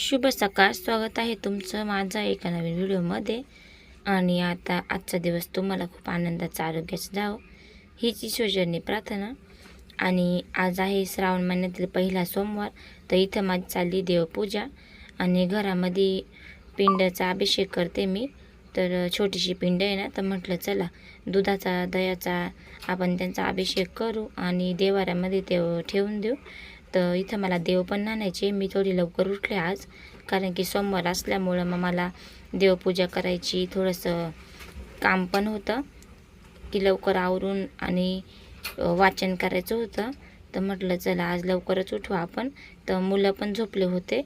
शुभ सकाळ. स्वागत आहे तुमचं माझा एका नवीन व्हिडिओमध्ये. आणि आता आजचा दिवस तुम्हाला खूप आनंदाचा आरोग्याचा जावं हीच ईश्वरचरणी प्रार्थना. आणि आज आहे श्रावण महिन्यातील पहिला सोमवार तर इथं माझी चालली देवपूजा. आणि घरामध्ये पिंडाचा अभिषेक करते मी. तर छोटीशी पिंड आहे ना तर म्हटलं चला दुधाचा दह्याचा आपण त्यांचा अभिषेक करू आणि देवाऱ्यामध्ये ते ठेवून देऊ. तर इथं मला देव पण आणायचे. मी थोडी लवकर उठले आज कारण की सोमवार असल्यामुळं मग मला देवपूजा करायची थोडंसं काम पण होतं की लवकर आवरून आणि वाचन करायचं होतं. तर म्हटलं चला आज लवकरच उठू आपण. तर मुलं पण झोपले होते.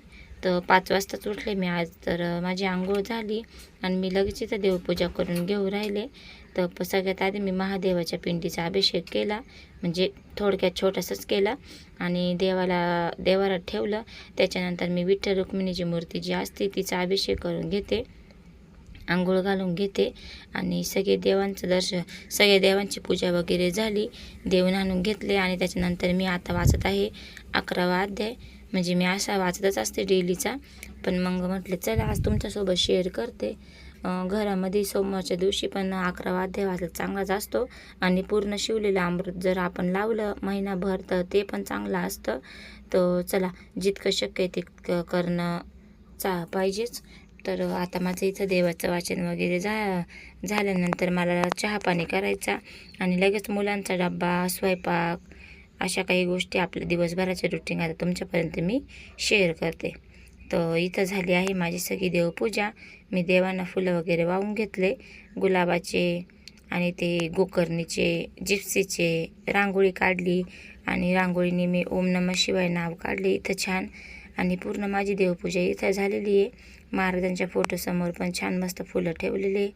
तर पाच वाजताच उठले मी आज. तर माझी आंघोळ झाली आणि मी लगेच इथं देवपूजा करून घेऊ राहिले. तर प- सगळ्यात आधी मी महादेवाच्या पिंडीचा अभिषेक केला. म्हणजे थोडक्यात छोटासाच केला. आणि देवाला देवाला ठेवलं. त्याच्यानंतर मी विठ्ठल रुक्मिणीची मूर्ती जी असते तिचा अभिषेक करून घेते. आंघोळ घालून घेते. आणि सगळे देवांचं दर्शन सगळे देवांची पूजा वगैरे झाली. देव आणून घेतले. आणि त्याच्यानंतर मी आता वाचत आहे अकरावा अध्याय. म्हणजे मी असा वाचतच असते डेलीचा. पण मग म्हटलं चला आज तुमच्यासोबत शेअर करते. घरामध्ये सोमवारच्या दिवशी पण अकरावा अध्याय वाचला चांगलाच असतो. आणि पूर्ण शिवलेलं अमृत जर आपण लावलं महिनाभर तर ते पण चांगलं असतं. तर चला जितकं शक्य आहे तितकं करणं चा पाहिजेच. तर आता माझं इथं देवाचं वाचन वगैरे झा झाल्यानंतर मला चहा पाणी करायचा. आणि लगेच मुलांचा डब्बा स्वयंपाक अशा काही गोष्टी आपल्या दिवसभराच्या रुटीन आता तुमच्यापर्यंत मी शेअर करते. तर इथं झाली आहे माझी सगळी देवपूजा. मी देवांना फुलं वगैरे वाहून घेतले. गुलाबाचे आणि ते गोकर्णीचे जिप्सीचे रांगोळी काढली. आणि रांगोळीने मी ओम नमः शिवाय नाव काढले. इथं छान आणि पूर्ण माझी देवपूजा इथं झालेली आहे. महाराजांच्या फोटोसमोर पण छान मस्त फुलं ठेवलेले.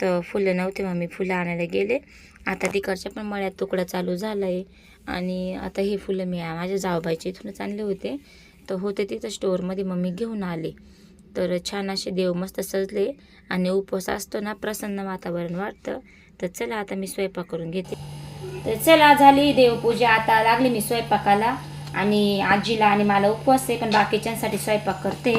तर फुलं नव्हते मग मी फुलं आणायला गेले. आता तिकडच्या पण मळ्यात तुकडा चालू झाला आहे आणि आता हे फुलं मी माझ्या जावबाईच्या इथूनच आणले होते. तर होते तिथं स्टोअरमध्ये मग मी घेऊन आले. तर छान असे देव मस्त सजले आणि उपवास असतो ना प्रसन्न वातावरण वाटतं. तर चला आता मी स्वयंपाक करून घेते. तर चला झाली देवपूजा. आता लागली मी स्वयंपाकाला आणि आजीला आणि मला उपवास आहे पण बाकीच्यांसाठी स्वयंपाक करते.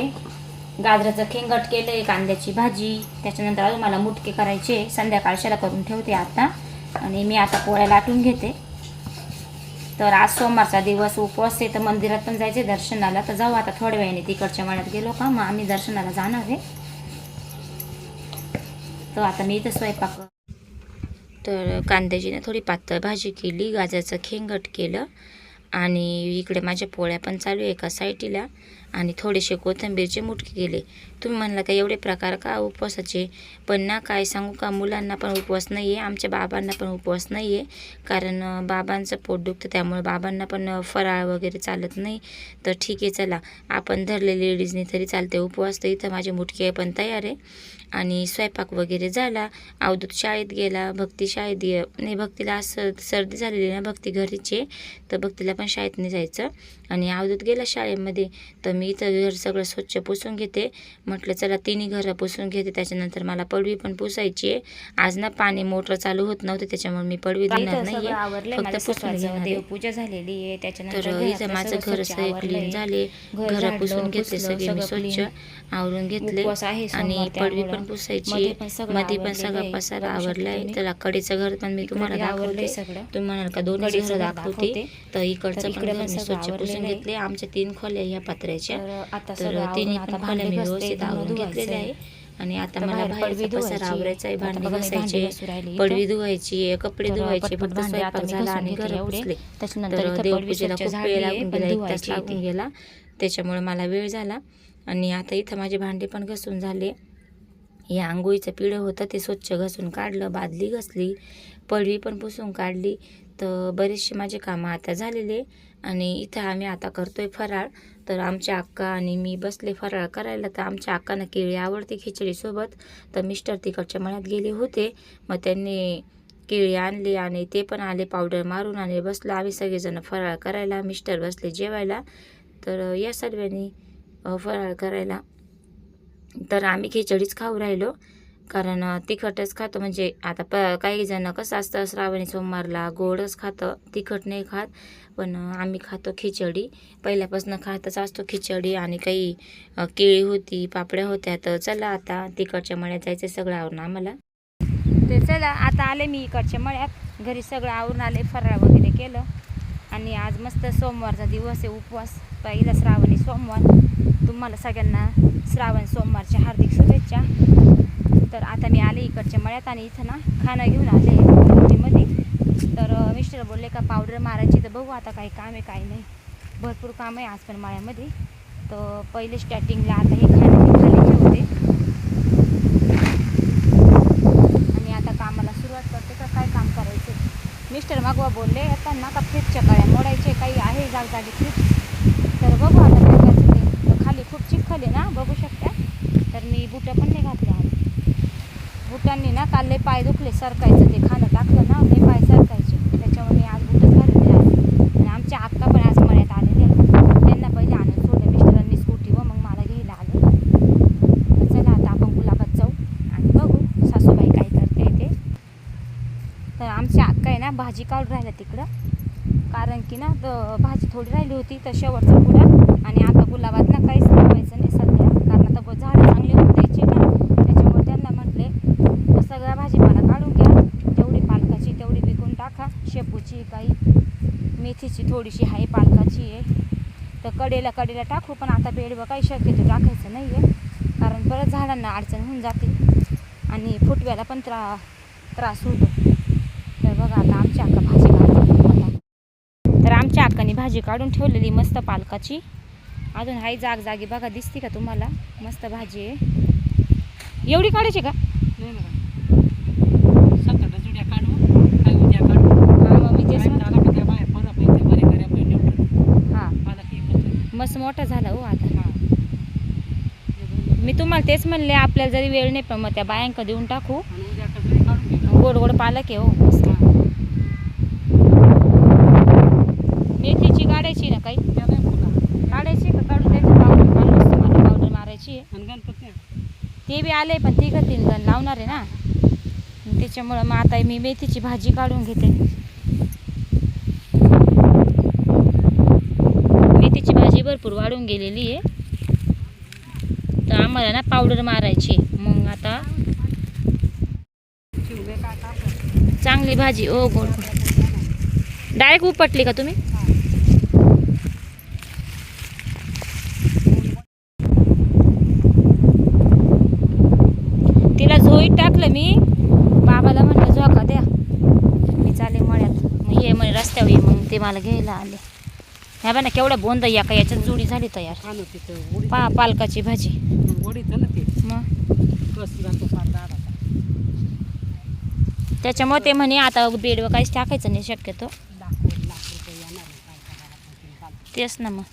गाजराचं खेंगट केलं आहे कांद्याची भाजी. त्याच्यानंतर अजून मला मुटके करायचे. संध्याकाळच्याला करून ठेवते आता. आणि मी आता पोळ्या लाटून घेते. तर आज सोमवारचा दिवस उपवास आहे तर मंदिरात पण जायचे दर्शनाला. तर जाऊ आता थोड्या वेळाने तिकडच्या मळ्यात गेलो का मग आम्ही दर्शनाला जाणार आहे. तर आता मी इथं स्वयंपाक तर कांद्याजीने थोडी पातळ भाजी केली गाजराचं खेंगट केलं आणि इकडे माझ्या पोळ्या पण चालू आहे एका साईटीला आणि थोडेसे कोथिंबीरचे मुटके केले. तुम्ही म्हणला का एवढे प्रकार का उपवासाचे? पण ना काय सांगू का मुलांना पण उपवास नाही आहे आमच्या बाबांना पण उपवास नाही आहे कारण बाबांचं पोट दुखतं त्यामुळे बाबांना पण फराळ वगैरे चालत नाही. तर ठीक आहे चला. आपण धरले लेडीजनी तरी चालते उपवास तर इथं माझे मुटके पण तयार आहे. आणि स्वयंपाक वगैरे झाला. अवधूत शाळेत गेला. भक्ती शाळेत नाही भक्तीला असं सर्दी झालेली ना भक्ती घरीची आहे. तर भक्तीला पण शाळेत नाही जायचं. आणि अवधूत गेला शाळेमध्ये. तर मी इथं घर सगळं स्वच्छ पुसून घेते. म्हटलं चला तिन्ही घरं पुसून घेते त्याच्यानंतर मला पडवी पण पुसायची आहे आज ना पाणी मोटर चालू होत नव्हते त्याच्यामुळे मी पडवी देणार नाही फक्त पुसून घेणार. देवपूजा झालेली आहे त्याच्यानंतर इथं माझं घर सगळे. क्लीन झाले घर पुसून घेतले सगळे मी स्वच्छ. आवरून घेतले आणि पडवी. पण पुसायची मध्ये पण सगळं. पसारा आवरलाय. त्याला कडीचं घर पण मी तुम्हाला दाखवते सगळं तुम्ही म्हणाल का कडीचं घर दाखवते. तर इकडचं पण मी स्वच्छ पुसून. घेतले आमच्या तीन खोल्या ह्या पत्र्याच्या तर तिन्ही पण खोल्या मी भांडी व्यवस्थित आवरून धुणं घेतलेल्या आहे. आणि आता मला बाहेर बाहेरचा पसारा धुवायची. आवरायचा आहे भांडी घासायचे. पडवी धुवायची कपडे धुवायचे फक्त स्वयंपाक झाला आणि घर. पुसले तर देवपूजेला खूप वेळ लागून गेला एक तास लागून. गेला त्याच्यामुळे मला वेळ झाला आणि आता इथं माझे भांडे पण घसून झाले हे आंघोळीचं पिढं होतं ते स्वच्छ घासून काढलं बादली घसली पडवी पण पुसून काढली तर बरेचसे माझे कामं आता झालेले आणि इथं आम्ही आता करतोय फराळ. तर आमच्या अक्का आणि मी बसले फराळ करायला. तर आमच्या अक्कांना केळी आवडते खिचडीसोबत तर मिस्टर तिकडच्या मळ्यात गेले होते. मग त्यांनी केळी आणली आणि ते पण आले पावडर मारून आणि बसलो. आम्ही सगळेजण फराळ करायला. मिस्टर बसले जेवायला. तर या सर्वांनी फराळ करायला. तर आम्ही खिचडीच खाऊ राहिलो. कारण तिखटच खातो. म्हणजे आता प काही जण कसं असतं श्रावणी सोमवारला गोडच खातं. तिखट नाही खात पण आम्ही खातो खिचडी. पहिल्यापासून खातच असतो खिचडी आणि काही केळी होती पापड्या होत्या तर चला आता तिकडच्या मळ्यात जायचं सगळं आवरून आम्हाला. तर चला आता आले मी इकडच्या मळ्यात. घरी सगळं आवरून आले फराळ वगैरे केलं. आणि आज मस्त सोमवारचा दिवस आहे उपवास. पहिला श्रावणी सोमवार. तुम्हाला सगळ्यांना श्रावण सोमवारच्या हार्दिक शुभेच्छा. तर आता मी आले इकडच्या मळ्यात आणि इथं ना खाणं घेऊन आले मध्ये तर मिस्टर बोलले का पावडर मारायची तर बघू आता काही काम आहे काही नाही. भरपूर काम आहे आज पण मळ्यामध्ये. तर पहिले स्टार्टिंगला आता हे खाणं खाली ठेवते आणि आता कामाला सुरुवात करते का काय काम करायचं? मिस्टर मागवा बोलले आता ना का फ्रीजच्या काळ्या मोडायचे? काही आहे जागजागी फ्रीज? तर बघू आता काय करायचं ते तर खाली खूप चिखल आहे ना बघू शकता तर मी बुटं पण नाही घातले आज त्यांनी ना काल लय पाय दुखले सरकायचं ते खाणं टाकलं ना लय पाय सरकायचे. त्याच्यामुळे मी आज बुटं घालून आणि आमच्या आत्ता पण आज मळ्यात आलेले त्यांना पहिले आणून सोडले. मिस्टरांनी स्कूटी व मग मला घ्यायला आले. चला आता आपण गुलाबात जाऊ आणि बघू सासूबाई काय करते ते. तर आमच्या अक्का आहे ना भाजी काढून राहिल्या तिकडं. कारण की ना तर भाजी थोडी राहिली होती तर शेवटचा पुढा. आणि आता गुलाबात ना काहीच लावायचं नाही सध्या कारण आता ब- झाडं चांगली होऊन द्यायची ना त्याच्यामुळे त्यांना म्हटले तर सगळा भाजीपाला काढून घ्या तेवढी पालकाची तेवढी विकून टाका शेपूची काही मेथीची थोडीशी आहे पालकाची आहे. तर कडेला कडेला टाकू पण आता बेडवं काही शक्यतो टाकायचं नाही आहे कारण परत झाडांना अडचण होऊन जाते. आणि फुटव्याला पण त्रा त्रास होतो. तर बघा आता आमच्या अक्का भाजी काढते तर आमच्या अक्काने भाजी काढून ठेवलेली मस्त पालकाची. अजून हाय जाग जागी बघा दिसते का तुम्हाला? मस्त भाजी आहे. एवढी काढायची का? नाही ना सत्तर जुड्या काढू काय उद्या काढू हा मग मी तेच टाइम म्हण- झाला का त्या बाया परत येते बरे घरी आपण निवडून हा मला की एकत्र. मस्त मोठा झाला हो आता. मी तुम्हाला तेच म्हणले आपल्याला जरी वेळ नाही पण मग त्या बायांका देऊन टाकू. गोड गोड पालक आहे हो मेथीची काढायची ना काही. काढायची का काढून द्यायची? पावडर पावडर मारायची. ते बी आले पण तिघं तीन जण लावणार आहे ना. त्याच्यामुळं मग आता मी मेथीची भाजी काढून घेते मेथीची भाजी भरपूर वाढून गेलेली आहे. तर आम्हाला ना पावडर मारायची आहे. मग आता चांगली भाजी ओ गोड डायरेक्ट उपटली का तुम्ही? तिला झोईत टाकलं मी. बाबाला म्हणलं झोका द्या. मी चाले मळ्यात. मग ये म्हणे रस्त्यावर ये. मग ते मला घ्यायला आले. ह्या बा ना केवढ्या बोंद या का याच्यात जोडी झाली तयार. पा पालकाची भाजी. त्याच्यामुळे ते म्हणे आता बेडवर काहीच टाकायचं नाही शक्यतो. तेच ना मग.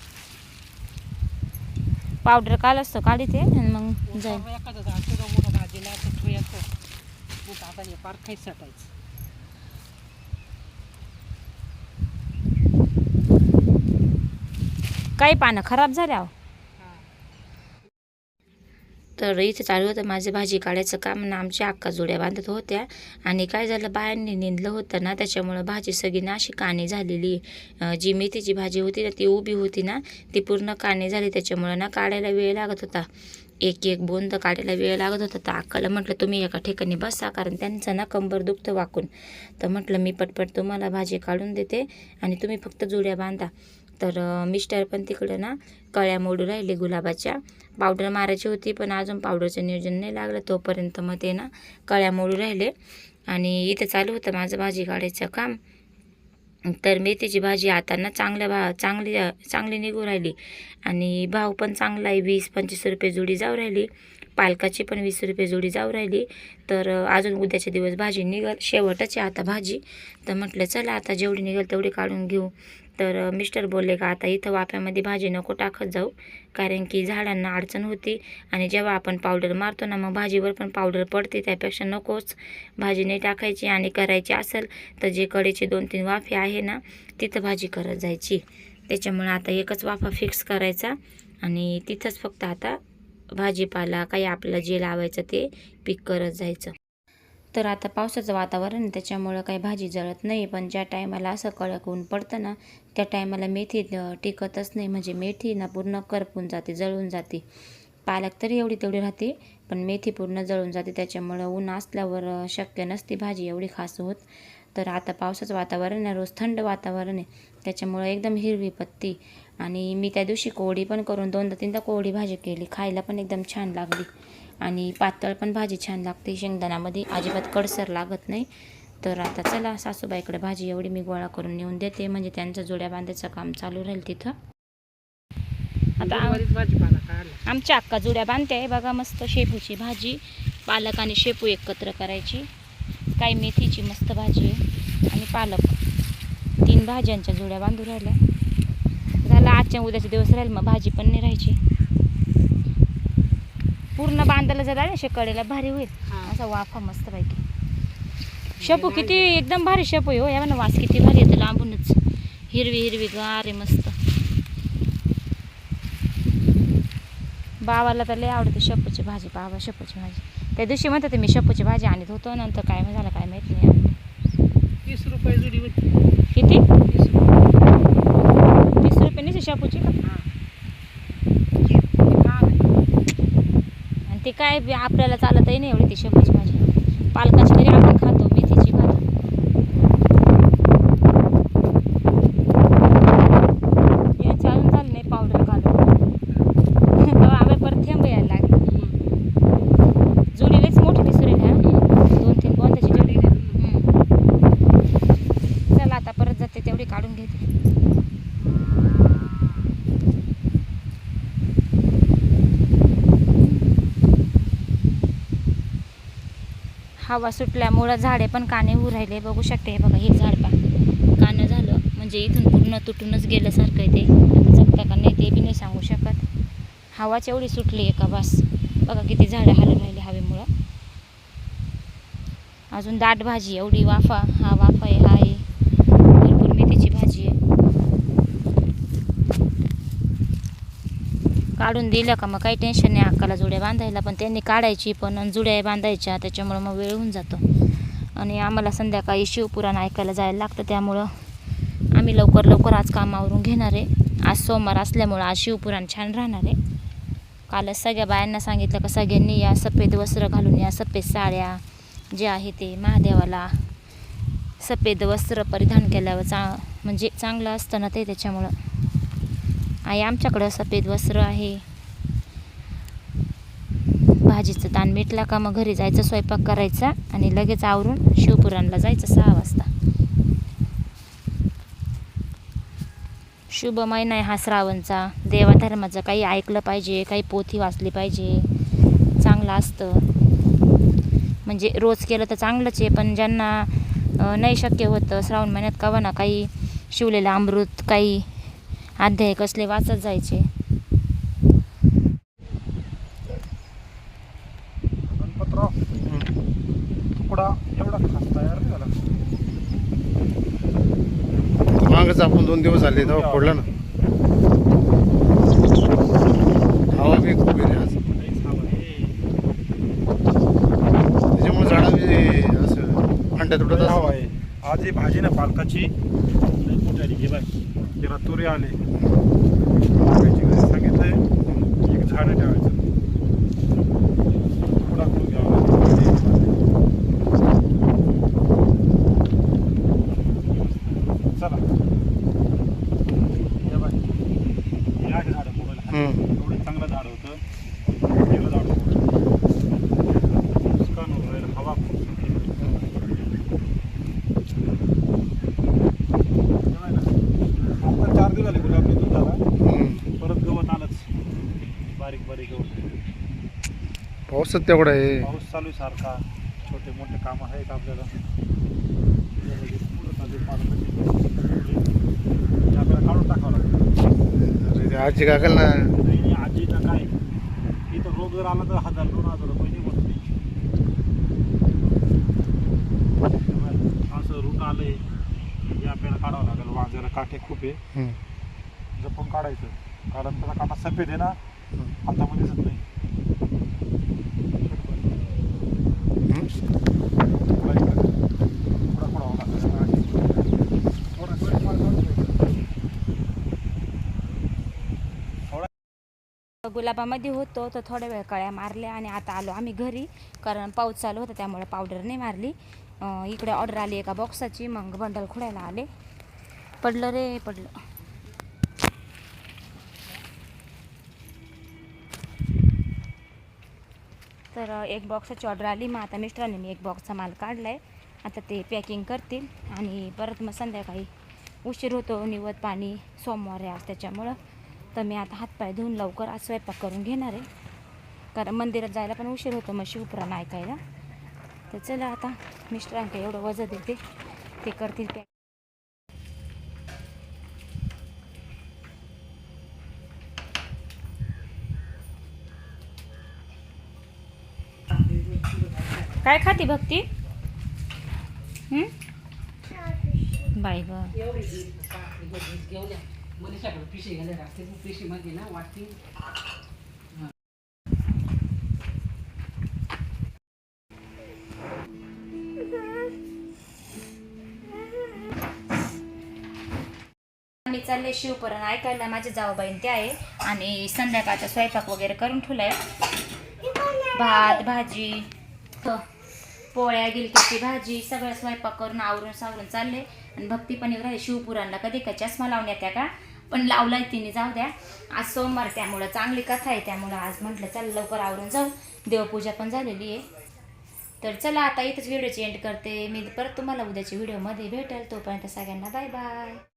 पावडर काल असतो काढी ते मग जाईल उसावर एखादं झाड सुद्धा मोठं भाजीला असं ठेवायचं. मग आता हे पार खायच सटायचं काही पानं खराब झाल्या तर इथे चालू होतं माझं भाजी काढायचं काम ना आमच्या अक्का जोड्या बांधत होत्या. आणि काय झालं बायांनी निंदलं होतं ना त्याच्यामुळं भाजी सगळी ना अशी काणी झालेली. जी मेथीची भाजी होती ना ती उभी होती ना ती पूर्ण काणी झाली. त्याच्यामुळं ना काढायला वेळ लागत होता. एक एक बोंद काढायला वेळ लागत होता. तर अक्काला म्हटलं तुम्ही एका ठिकाणी बसा कारण त्यांचं ना कंबर दुखतं वाकून. तर म्हटलं मी पटपट तुम्हाला भाजी काढून देते आणि तुम्ही फक्त जुड्या बांधा. तर मिस्टर पण तिकडं ना कळ्या मोडू राहिले गुलाबाच्या. पावडर मारायची होती पण अजून पावडरचं नियोजन नाही लागलं. तोपर्यंत मग ते ना कळ्या मोडू राहिले. आणि इथं चालू होतं माझं भाजी काढायचं काम. तर मेथीची भाजी आता ना चांगल्या भा चांगली चांगली निघू राहिली. आणि भाव पण चांगला आहे. वीस पंचवीस रुपये जुडी जाऊ राहिली. पालकाची पण वीस रुपये जुडी जाऊ राहिली. तर अजून उद्याच्या दिवस भाजी निघल शेवटच आहे आता भाजी. तर म्हटलं चला आता जेवढी निघेल तेवढी काढून घेऊ. तर मिस्टर बोलले का आता इथं वाफ्यामध्ये भाजी नको टाकत जाऊ. कारण की झाडांना अडचण होती आणि जेव्हा आपण पावडर मारतो ना मग भाजीवर पण पावडर पडते. त्यापेक्षा नकोच. भाजी नाही टाकायची आणि करायची असेल तर जे कडेचे दोन तीन वाफे आहे ना तिथं भाजी करत जायची. त्याच्यामुळे आता एकच वाफा फिक्स करायचा आणि तिथंच फक्त आता भाजीपाला काही आपल्याला जे लावायचं ते पीक करत जायचं. तर आता पावसाचं वातावरण आहे त्याच्यामुळं काही भाजी जळत नाही पण ज्या टायमाला असं कडक ऊन पडतं ना त्या टायमाला मेथी टिकतच नाही. म्हणजे मेथी ना पूर्ण करपून जाते जळून जाते. पालक तरी एवढी तेवढी राहते पण मेथी पूर्ण जळून जाते. त्याच्यामुळं ऊन असल्यावर शक्य नसते भाजी एवढी खास होत. तर आता पावसाचं वातावरण आहे रोज थंड वातावरण आहे. त्याच्यामुळं एकदम हिरवी पत्ती आणि मी त्या दिवशी कोवडी पण करून दोनदा तीनदा कोवडी भाजी केली. खायला पण एकदम छान लागली. आणि पातळ पण भाजी छान लागते. शेंगदाण्यामध्ये अजिबात कडसर लागत नाही. तर आता चला सासूबाईकडे भाजी एवढी मी गोळा करून नेऊन देते. म्हणजे त्यांचं जोड्या बांधायचं काम चालू राहील तिथं. आता आमच्या अक्का जुड्या बांधते बघा मस्त शेपूची भाजी. पालक आणि शेपू एकत्र करायची. काही मेथीची मस्त भाजी आहे. आणि पालक. तीन भाज्यांच्या जुड्या बांधू राहिल्या. आजच्या उद्याचे दिवस राहील मग भाजी पण नाही राहायची. पूर्ण बांधायला जर आले शेकडेला भारी होईल. हा. असा वाफा मस्त पैकी शेपू किती एकदम भारी शेपू हो. या ना वास किती भारी येतो लांबूनच. हिरवी हिरवी गार मस्त. बाबाला तर लय आवडते शेपूची भाजी बाबा शेपूची भाजी. त्या दिवशी म्हणतात मी शेपूची भाजी आणत होतो नंतर काय झालं काय माहीत नाही. तीस रुपये जुडी होती. किती? नाही शेपूची का? हा. ते? आणि ते काय आपल्याला चालतही नाही एवढी ती शेपूची भाजी. पालकाची तरी आपण खातो मेथीची खातो हे चालून झालं नाही पावडर घालून तेव्हा आम्ही परत थेंब यायला लागले जुडीलेच मोठी दिसू राहिली हा दोन तीन बोंदाची जोडी हम्म. चला आता परत जाते तेवढी काढून घेते हवा सुटल्यामुळं झाडे पण काने होऊ राहिले. बघू शकते हे बघा हे झाड पा कानं झालं म्हणजे इथून पूर्ण तुटूनच गेल्यासारखं आहे ते. जगता का नाही ते बी नाही सांगू शकत. हवाच एवढी सुटली आहे का बस. बघा किती झाडं हालून राहिले हवेमुळं. अजून दाट भाजी एवढी वाफा हा वाफा आहे हा आहे भरपूर मेथीची भाजी आहे काढून दिलं का मग काही टेन्शन नाही अक्काला जुड्या बांधायला पण त्यांनी काढायची पण आणि जुड्या बांधायच्या त्याच्यामुळं मग वेळ होऊन जातो. आणि आम्हाला संध्याकाळी शिवपुराण ऐकायला जायला लागतं त्यामुळं आम्ही लवकर लवकर आज कामावरून घेणार आहे. आज सोमवार असल्यामुळं आज शिवपुराण छान राहणार आहे. कालच सगळ्या बायांना सांगितलं का सगळ्यांनी या सफेद वस्त्र घालून या सफेद साड्या जे आहे ते महादेवाला सफेद वस्त्र परिधान केल्यावर चा म्हणजे चांगलं असतं ना ते त्याच्यामुळं. आई आमच्याकडं सफेद वस्त्र आहे. भाजीचं ताण मिटला का मग घरी जायचं स्वयंपाक करायचा आणि लगेच आवरून शिवपुराणला जायचं सहा वाजता. शुभ महिना आहे हा श्रावणचा. देवाधर्माचं काही ऐकलं पाहिजे काही पोथी वाचली पाहिजे. चांगलं असतं. म्हणजे रोज केलं तर चांगलंच आहे पण ज्यांना नाही शक्य होतं श्रावण महिन्यात कवा ना काही शिवलेलं अमृत काही अध्याय कसले वाचत जायचे. तुकडा एवढा खास तयार झाला. मागच आपण दोन दिवस झाले तेव्हा फोडला ना. हवा बी खूप आहे रे आज. काहीच हवा आहे. त्याच्यामुळे झाडं बी असं फांट्या तुटत हवा आहे. आज ही भाजी ना पालकाची. घे बाय तुरी आले. सांगितलं एक झाड ठेवायचं तुकडा करून घ्यावा चला हे बाय हे आहे झाडं मोबाईल हम्म. एवढं चांगलं झाड होतं गेलं झाड होतं नुकसान होऊन राहिलं हवा खूप सुटली. तेव्हा ना, आता चार दिवस झाले गुलाब निघून झाला हम्म. परत गवत आलंच बारीक बारीक गवत पाऊसच तेवढा आहे. पाऊस चालू आहे सारखा. छोटे मोठे कामं आहेत आपल्याला. आहे, आपल्याला काढून टाकावं लागतं आजी काकाल ना. नाही आजीला काय? इथं रोग जर आला तर हजार दोन हजार रुपये नाही होत असं रूट आलंय. हे आपल्याला काढावं लागेल. वा जरा काठे खूप आहे. हम्म. जपून काढायचं. कारण त्याचा काटा सफेद आहे ना. हातामध्ये दिसत नाही हं? थोडा थोडा होता थोडा थोडा गुलाबामध्ये होतो तर थोड्या वेळ कळ्या मारल्या आणि आता आलो आम्ही घरी. कारण पाऊस चालू होता त्यामुळे पावडर नाही मारली. इकडे ऑर्डर आली एका बॉक्साची मग बंडल खोडायला आले. पडलं रे पडलं. तर एक बॉक्साची ऑर्डर आली. मग आता मिस्टरांनी मी एक बॉक्सचा माल काढला आहे आता ते पॅकिंग करतील. आणि परत मग संध्याकाळी उशीर होतो निवत पाणी सोमवार आहे आज त्याच्यामुळं. तर मी आता हातपाय धुवून लवकर आज स्वयंपाक करून घेणार आहे. कारण मंदिरात जायला पण उशीर होतो मग शिवपुराण ऐकायला. तर चला आता मिस्टरांकडे एवढं वजन देते. ते करतील पॅक काय खाते भक्ती? बाय ग. मनीषाकडे पिशी घाले राहते पिशी मध्ये ना वाटते चालले शिवपुराण ऐकायला. माझे जाऊबाईन ते आहे. आणि संध्याकाळचा स्वयंपाक वगैरे करून ठेवलाय. भात भाजी पोळ्या गिलकीची भाजी सगळं स्वयंपाक करून आवरून सावरून चालले. आणि भक्ती पण येऊ राहिले. शिवपुराणला कधी का चष्मा लावून येत्या का? पण लावलाय तिने जाऊ द्या. आज सोमवार त्यामुळं चांगली कथा आहे. त्यामुळं आज म्हटलं चल लवकर आवरून जाऊ. देवपूजा पण झालेली आहे. तर चला आता इथंच व्हिडिओची एंड करते. मी परत तुम्हाला उद्याच्या व्हिडिओमध्ये भेटेल. तोपर्यंत सगळ्यांना बाय बाय.